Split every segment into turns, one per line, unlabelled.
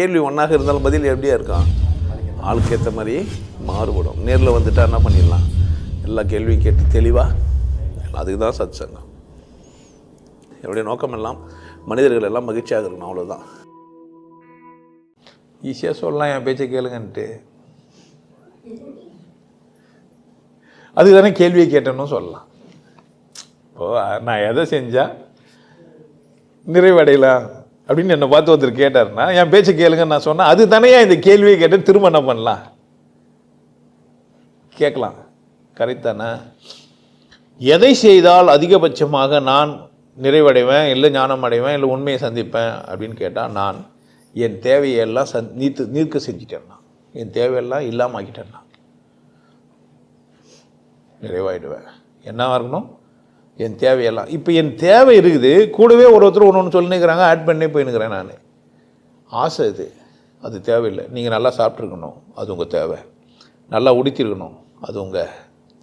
கேள்வி ஒன்றாக இருந்தாலும் பதில் எப்படியா இருக்கான் ஆளுக்கு ஏற்ற மாதிரி மாறுபடும். நேரில் வந்துட்டா என்ன பண்ணிடலாம்? எல்லா கேள்வியும் கேட்டு தெளிவாக அதுக்கு தான் சத் சங்கம் என்னுடைய நோக்கம் எல்லாம் மனிதர்கள் எல்லாம் மகிழ்ச்சியாக இருக்கணும் அவ்வளோதான்
ஈஸியாக சொல்லலாம் என் பேச்சை கேளுங்கன்ட்டு. அதுக்கு தானே கேள்வியை கேட்டேன்னு சொல்லலாம். இப்போது நான் எதை செஞ்சால் நிறைவடையலாம்? அப்படின்னு என்னை பார்த்து ஒருத்தர் கேட்டாருன்னா என் பேச்சை கேளுங்கன்னு நான் சொன்னேன். அது தானே இந்த கேள்வியை கேட்டு திரும்ப என்ன பண்ணலாம்? கேட்கலாம். கரெக்ட் தானே எதை செய்தால் அதிகபட்சமாக நான் நிறைவடைவேன்? இல்லை ஞானம் அடைவேன்? இல்லை உண்மையை சந்திப்பேன்? அப்படின்னு கேட்டால் நான் என் தேவையெல்லாம் சந் நீத்து நீர்க்க செஞ்சிட்டேன்னா என் தேவையெல்லாம் இல்லாமல் ஆக்கிட்டேன்னா நிறைவாயிடுவேன். என்ன இருக்கணும்? என் தேவையெல்லாம். இப்போ என் தேவை இருக்குது கூடவே ஒரு ஒருத்தர் ஒன்று ஒன்று சொல்லினுக்கிறாங்க ஆட் பண்ணி போயினுக்கிறேன் நான். ஆசை இது. அது தேவையில்லை. நீங்கள் நல்லா சாப்பிட்ருக்கணும் அது உங்கள் தேவை. நல்லா உடுத்திருக்கணும் அது உங்கள்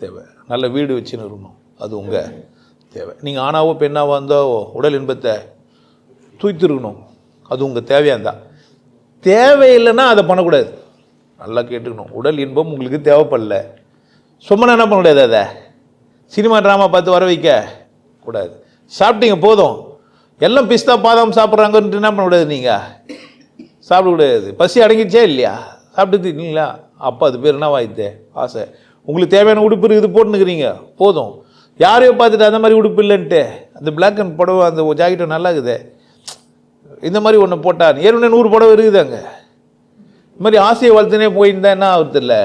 தேவை. நல்ல வீடு வச்சுன்னு இருக்கணும் அது உங்கள் தேவை. நீங்கள் ஆணாவோ பெண்ணாவோ வந்தோ உடல் இன்பத்தை தூய்த்திருக்கணும் அது உங்கள் தேவையாக இருந்தால் தேவையில்லைன்னா அதை பண்ணக்கூடாது. நல்லா கேட்டுக்கணும். உடல் இன்பம் உங்களுக்கு தேவைப்படல. சும்மா என்ன பண்ணக்கூடாது அதை? சினிமா ட்ராமா பார்த்து வர வைக்க கூடாது. சாப்பிட்டீங்க போதும். எல்லாம் பிஸ்தா பாதாம் சாப்பிட்றாங்கன்ட்டு என்ன பண்ணக்கூடாது நீங்கள் சாப்பிடக்கூடாது பசி அடங்கிடுச்சே இல்லையா? சாப்பிட்டு இருக்கீங்களா? அப்போ அது பேர் என்ன வாய்த்தே ஆசை. உங்களுக்கு தேவையான உடுப்பு இருக்குது போட்டுனுக்கிறீங்க போதும். யாரையோ பார்த்துட்டு அந்த மாதிரி உடுப்பு இல்லைன்ட்டு அந்த பிளாக் அண்ட் புடவை அந்த ஜாக்கெட்டு நல்லா இருக்குது. இந்த மாதிரி ஒன்று போட்டான் ஏற்கனவே நூறு புடவை இருக்குது அங்கே. இந்த மாதிரி ஆசையை வளர்த்துனே போயிருந்தா என்ன ஆகுது இல்லை?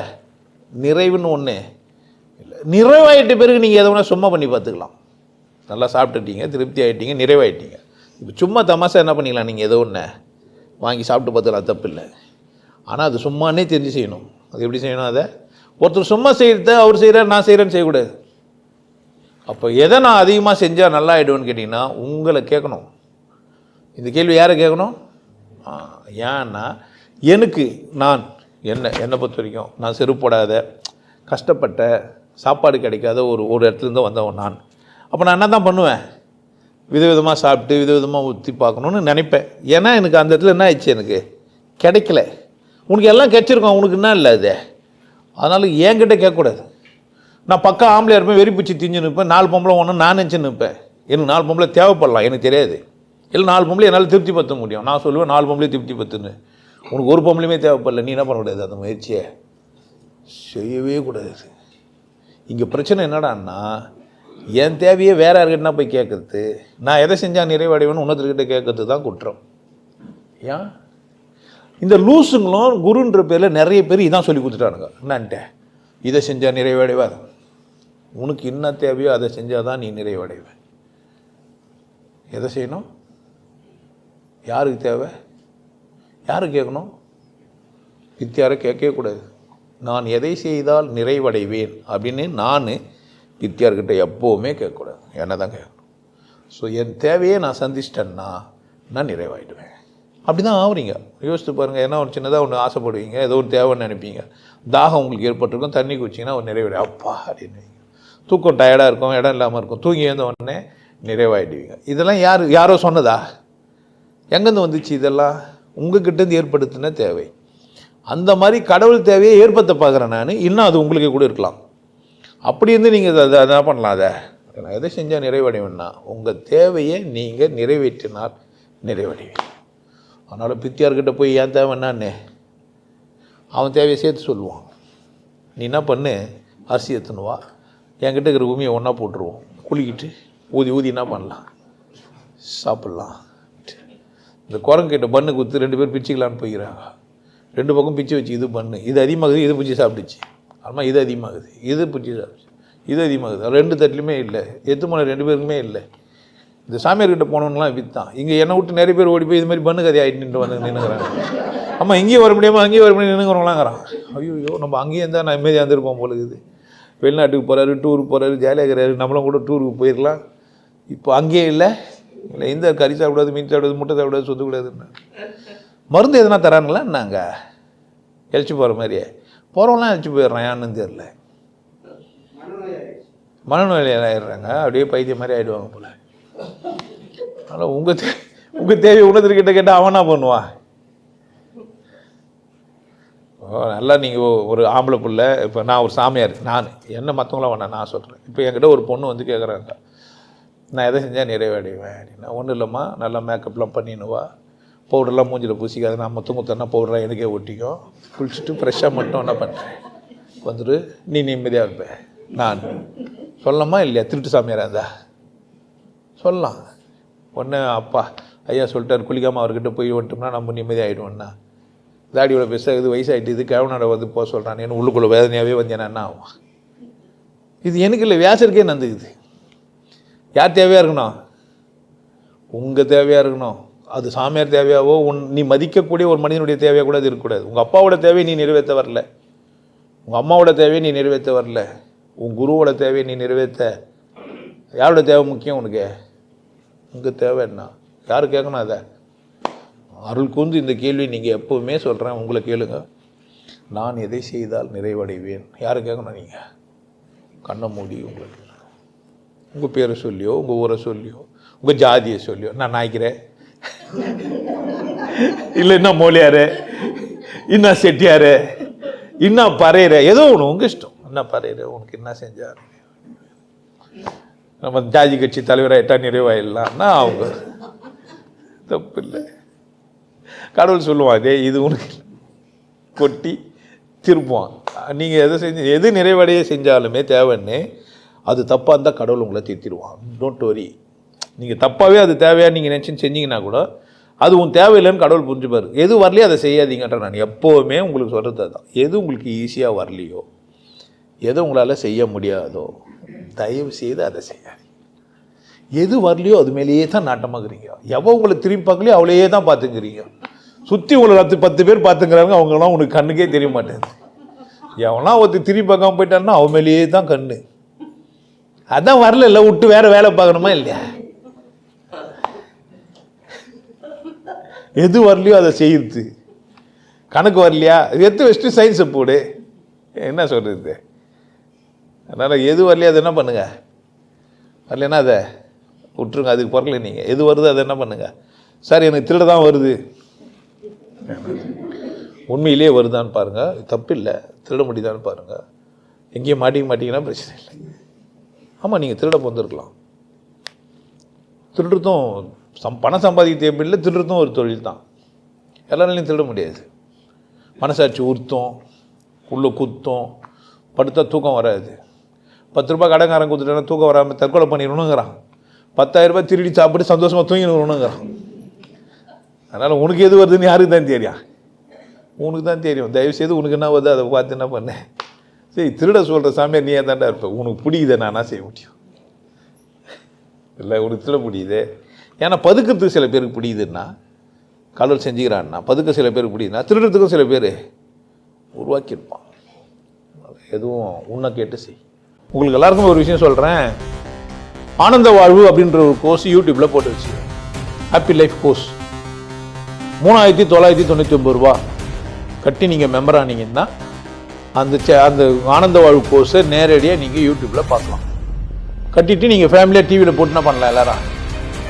நிறைவுன்னு ஒன்று நிறைவாயிட்ட பிறகு நீங்கள் எதை சும்மா பண்ணி பார்த்துக்கலாம். நல்லா சாப்பிட்டுட்டீங்க திருப்தி ஆகிட்டீங்க நிறைவாயிட்டீங்க. இப்போ சும்மா தமாசா என்ன பண்ணிக்கலாம் நீங்கள் ஏதோ ஒன்று வாங்கி சாப்பிட்டு பார்த்துக்கலாம் தப்பு இல்லை. ஆனால் அது சும்மானே தெரிஞ்சு செய்யணும். அது எப்படி செய்யணும் அதை? ஒருத்தர் சும்மா செய்கிறத அவர் செய்கிறார் நான் செய்கிறேன்னு செய்யக்கூடாது. அப்போ எதை நான் அதிகமாக செஞ்சால் நல்லா ஆகிடுவேன்னு கேட்டிங்கன்னா உங்களை கேட்கணும். இந்த கேள்வி யாரை கேட்கணும்? ஏன்னா எனக்கு நான் என்ன என்னை பொறுத்த வரைக்கும் நான் செருப்படாத கஷ்டப்பட்ட சாப்பாடு கிடைக்காத ஒரு ஒரு இடத்துலேருந்து வந்தவன் நான். அப்போ நான் என்ன தான் பண்ணுவேன்? விதவிதமாக சாப்பிட்டு விதவிதமாக ஊற்றி பார்க்கணுன்னு நினைப்பேன். ஏன்னா எனக்கு அந்த இடத்துல என்ன ஆயிடுச்சு எனக்கு? கிடைக்கல. உனக்கு எல்லாம் கிடச்சிருக்கோம் உனக்கு என்ன இல்லை அது? அதனால் என்கிட்ட கேட்கக்கூடாது. நான் பக்கம் ஆம்பளை இருப்பேன் வெறி பிடிச்சி திஞ்சு நிற்பேன் நாலு பொம்பளை ஒன்று நான் நினச்சி நிற்பேன். எனக்கு நாலு பொம்பளை தேவைப்படலாம் எனக்கு தெரியாது. இல்லை நாலு பொம்பளை என்னால் திருப்தி பற்ற முடியும். நான் சொல்லுவேன் நாலு பொம்பளை திருப்தி பத்துன்னு உனக்கு ஒரு பொம்பளையுமே தேவைப்படல நீ என்ன பண்ணக்கூடாது அந்த முயற்சியை? செய்யவே கூடாது. இங்கே பிரச்சனை என்னடான்னா என் தேவையை வேற யார்கிட்டனா போய் கேட்கறது நான் எதை செஞ்சால் நிறைவடைவேன்னு உணர்த்துக்கிட்ட கேட்கறது தான் குற்றம். ஏன்? இந்த லூஸுங்களும் குருன்ற பேரில் நிறைய பேர் இதான் சொல்லி கொடுத்துட்டானுங்க. என்னான்ட்ட? இதை செஞ்சால் நிறைவடைவார் உனக்கு என்ன தேவையோ அதை செஞ்சால் தான் நீ நிறைவடைவ. எதை செய்யணும்? யாருக்கு தேவை? யாரு கேட்கணும்? வித்தியாரை கேட்கவே கூடாது. நான் எதை செய்தால் நிறைவடைவேன் அப்படின்னு நான் நித்யார்கிட்ட எப்போவுமே கேட்கக்கூடாது. என்ன தான் கேட்கணும். ஸோ என் தேவையை நான் சந்திச்சிட்டேன்னா நான் நிறைவாயிடுவேன். அப்படி தான் ஆகுறீங்க யோசித்து பாருங்கள் என்ன ஒரு சின்னதாக ஒன்று ஆசைப்படுவீங்க ஏதோ ஒரு தேவைன்னு நினைப்பீங்க. தாகம் உங்களுக்கு ஏற்பட்டிருக்கும் தண்ணி குச்சிங்கன்னா ஒரு நிறைவடை அப்பா அப்படின்னு தூக்கம் டயர்டாக இருக்கும் இடம் இல்லாமல் இருக்கும். தூங்கி எழுந்த உடனே நிறைவாயிடுவீங்க. இதெல்லாம் யார் யாரோ சொன்னதா? எங்கேருந்து வந்துச்சு இதெல்லாம்? உங்ககிட்டேருந்து ஏற்படுத்தின தேவை. அந்த மாதிரி கடவுள் தேவையை ஏற்படுத்த பார்க்குறேன் நான். இன்னும் அது உங்களுக்கு கூட இருக்கலாம். அப்படி இருந்து நீங்கள் அதை என்ன பண்ணலாம் அதை? நான் எதை செஞ்சால் நிறைவடைவேன்னா உங்கள் தேவையை நீங்கள் நிறைவேற்றினால் நிறைவடைவீங்க அதனால் பித்தியார்கிட்ட போய் ஏன் தேவை என்னான்னு? அவன் தேவையை சேர்த்து சொல்லுவான். நீ என்ன பண்ணு? அரிசி எத்தணுவா என்கிட்ட இருக்கிற உமியை ஒன்றா போட்டுருவோம். குளிக்கிட்டு ஊதி ஊதி என்ன பண்ணலாம்? சாப்பிட்லாம். இந்த குரங்கிட்ட பண்ணு குத்து ரெண்டு பேர் பிச்சுக்கலான்னு போய்க்கிறாங்க ரெண்டு பக்கம் பிச்சு வச்சு இது பண்ணு. இது அதிகமாகுது இது பிச்சு சாப்பிட்டுச்சு. ஆமாம் இது அதிகமாகுது இது பிச்சு சாப்பிடுச்சு இது அதிகமாகுது. ரெண்டு தட்டிலுமே இல்லை. எத்து மணி ரெண்டு பேருக்குமே இல்லை. இந்த சாமியார்கிட்ட போனவங்களாம் வித்தான் இங்கே என்னை விட்டு நிறைய பேர் ஓடி போய் இது மாதிரி பண்ணு கதை ஆகிட்டு நின்று வந்து நின்றுக்கிறாங்க ஆமாம் இங்கேயும் வர முடியாமல் அங்கேயும் வர முடியும் நின்றுங்கிறவங்களாங்கிறான் ஐயோ நம்ம அங்கேயும் இருந்தால் நான் நிம்மதியாக இருந்திருப்போம் போல இது வெளிநாட்டுக்கு போகிறாரு டூருக்கு போகிறாரு ஜாலியாக இருக்கிறாரு. நம்மளும் கூட டூருக்கு போயிடலாம் இப்போ அங்கேயே இல்லை. இல்லை இந்த கறி சாப்பிடாது மீன் சாப்பிடாது முட்டை சாப்பிடாது சொத்துக்கூடாதுன்னு மருந்து எதனா தரானுங்களா நாங்கள் எழுச்சி போகிற மாதிரியே. போகிறவங்களாம் எழுச்சி போயிடுறான் ஏன்னு தெரில மனநோயில் ஆயிடுறாங்க அப்படியே பைத்தியம் மாதிரி ஆகிடுவாங்க போல. அதனால் உங்கள் தே உங்கள் தேவை உணர்த்துக்கிட்ட கேட்டால் அவனா பண்ணுவான் ஓ, நல்லா நீங்கள் ஒரு ஆம்பளை பிள்ளை. இப்போ நான் ஒரு சாமியார் நான் என்ன மற்றவங்களாம் வேணாம் நான் சொல்கிறேன் இப்போ என்கிட்ட ஒரு பொண்ணு வந்து கேட்குறாங்க நான் எதை செஞ்சால் நிறைவேறிடுவேன் அப்படின்னா ஒன்றும் இல்லைம்மா நல்லா மேக்கப்லாம் பண்ணினுவா. பவுடர்லாம் மூஞ்சில் பூசிக்காது நான் முத்து முத்தன்னா பவுடர்லாம் எனக்கே ஒட்டிக்கும் குளிச்சுட்டு ஃப்ரெஷ்ஷாக மட்டும் என்ன பண்ணுறேன் வந்துட்டு நீ நிம்மதியாக இருப்ப. நான். சொல்லலாமா இல்லையா? திருட்டு சாமியாரா இருந்தா? சொல்லலாம். ஒன்று அப்பா ஐயா சொல்லிட்டார் குளிக்காமல் அவர்கிட்ட போய் வந்துட்டோம்னா நம்ம நிம்மதியாகிடுவோம்னா தாடியோட தாடியோட பெருசாகுது வயசாகிட்டு இது கிழவனோட வந்து போக சொல்கிறான் என்ன உள்ளுக்குள்ளே வேதனையாகவே வந்தேன்னா என்ன ஆகும் இது எனக்கு இல்லை வியாசருக்கே நந்துக்குது. யார் தேவையாக இருக்கணும்? உங்கள் தேவையாக இருக்கணும். அது சாமியார் தேவையாவோ உன் நீ மதிக்கக்கூடிய ஒரு மனிதனுடைய தேவையாக கூட அது இருக்கக்கூடாது. உங்கள் அப்பாவோட தேவையை நீ நிறைவேற்ற வரல. உங்கள் அம்மாவோட தேவையை நீ நிறைவேற்ற வரல. உன் குருவோட தேவையை நீ நிறைவேற்ற. யாரோட தேவை முக்கியம் உனக்கு? உங்கள் தேவை என்ன? யார் கேட்கணும் அதை? அருள் கூந்து இந்த கேள்வி நீங்கள் எப்போவுமே சொல்கிறேன் உங்களை கேளுங்க. நான் எதை செய்தால் நிறைவடைவேன்? யார் கேட்கணும் நீங்கள் கண்ணை மூடி உங்களுக்கு. உங்கள் பேரை சொல்லியோ உங்கள் ஊரை சொல்லியோ உங்கள் ஜாதியை சொல்லியோ. நான் நாய்க்கிறேன். இல்லை என்ன மோலியாரு என்ன செட்டியாரு என்ன பறையிற ஏதோ ஒன்று உங்கள் இஷ்டம். என்ன பறையிற உனக்கு என்ன செஞ்சார் நம்ம ஜாதி கட்சி தலைவராகிட்டா நிறைவாயிடலாம்னா அவங்க தப்பு இல்லை கடவுள் சொல்லுவான் அதே இது உனக்கு கொட்டி திருப்புவான் நீங்கள் எதை செஞ்சு எது நிறைவடைய செஞ்சாலுமே தேவைன்னு அது தப்பாக இருந்தால் கடவுள் உங்களை திருத்திடுவான். டோன்ட் வரி நீங்கள் தப்பாகவே அது தேவையாக நீங்கள் நினச்சின்னு செஞ்சீங்கன்னா கூட அது உன் தேவையில்லைன்னு கடவுள் புரிஞ்சுப்பார். எது வரலையோ அதை செய்யாதீங்கன்ற நான் எப்போவுமே உங்களுக்கு சொல்கிறது அதுதான். எது உங்களுக்கு ஈஸியாக வரலையோ எது உங்களால் செய்ய முடியாதோ தயவு செய்து அதை செய்யாதீங்க. எது வரலையோ அது மேலேயே தான் நாட்டமாகறீங்க எவன் உங்களை திரும்பி பார்க்கலையோ அவளையே தான் பார்த்துக்கிறீங்க. சுற்றி உங்களை பத்து பத்து பேர் பார்த்துக்கிறாங்க அவங்களாம் உனக்கு கண்ணுக்கே தெரிய மாட்டேங்குது. எவனா ஒருத்தர் திரும்பி பார்க்காம போயிட்டான்னா அவன் மேலேயே தான் கண்ணு. அதான் வரல இல்லை விட்டு வேற வேலை பார்க்கணுமா இல்லையா? எது வரலையோ அதை செய்யுது கணக்கு வரலையா? எடுத்து வச்சுட்டு சயின்ஸை போடு. என்ன சொல்கிறது அதனால் எது வரலையோ அதை என்ன பண்ணுங்க? வரலன்னா அதை விட்டுருங்க அதுக்கு பிறக்கல நீங்கள் எது வருதோ அதை என்ன பண்ணுங்க? சார் எனக்கு திருட தான் வருது. உண்மையிலேயே வருதான்னு பாருங்கள் தப்பு இல்லை. திருட முடியுதான்னு பாருங்கள் எங்கேயும் மாட்டிக்க மாட்டிங்கன்னா பிரச்சனை இல்லை. ஆமாம் நீங்கள் திருட பிறந்திருக்கலாம். திருடுறதும் சம் பணம் சம்பாதிக்க தேவையில்லை திருடுறதும் ஒரு தொழில் தான் எல்லாராலையும் திருட முடியாது. மனசாட்சி உறுத்தும் உள்ளே குத்தும் படுத்தால் தூக்கம் வராது. பத்து ரூபாய் கடைக்காரன் கொடுத்துட்டேன்னா தூக்கம் வராமல் தற்கொலை பண்ணிடணுங்கிறான். பத்தாயிரம் ரூபாய் திருடி சாப்பிட்டு சந்தோஷமாக தூங்கிடணுங்கிறான். அதனால் உனக்கு எது வருதுன்னு யாருக்கு தான் தெரியும்? உனக்கு தான் தெரியும். தயவு செய்து உனக்கு என்ன வருது அதை பார்த்து என்ன பண்ண? சரி திருட சொல்கிற சாமியார் ஏன் தாண்டா இருப்ப. உனக்கு பிடிக்குதை நானா செய்ய முடியும்? இல்லை உனக்கு திருட முடியுது ஏன்னா பதுக்கிறதுக்கு சில பேருக்கு பிடிக்குதுன்னா கடவுள் செஞ்சுக்கிறான்னா பதுக்க சில பேருக்கு பிடிக்குதுன்னா திருடுறதுக்கும் சில பேர் உருவாக்கியிருப்பான் எதுவும் உன்னை கேட்டு செய். உங்களுக்கு எல்லாருக்கும் ஒரு விஷயம் சொல்கிறேன் ஆனந்த வாழ்வு அப்படின்ற ஒரு கோர்ஸ் யூடியூப்பில் போட்டு வச்சு ஹாப்பி லைஃப் கோர்ஸ் மூணாயிரத்தி தொள்ளாயிரத்தி தொண்ணூற்றி ஒம்பது ரூபா கட்டி நீங்கள் மெம்பர் ஆனீங்கன்னா அந்த சே- அந்த ஆனந்த வாழ்வு கோர்ஸை நேரடியாக நீங்கள் யூடியூப்பில் பார்க்கலாம். கட்டிட்டு நீங்கள் ஃபேமிலியாக டிவியில் போட்டுனா பண்ணலாம் எல்லாரும்.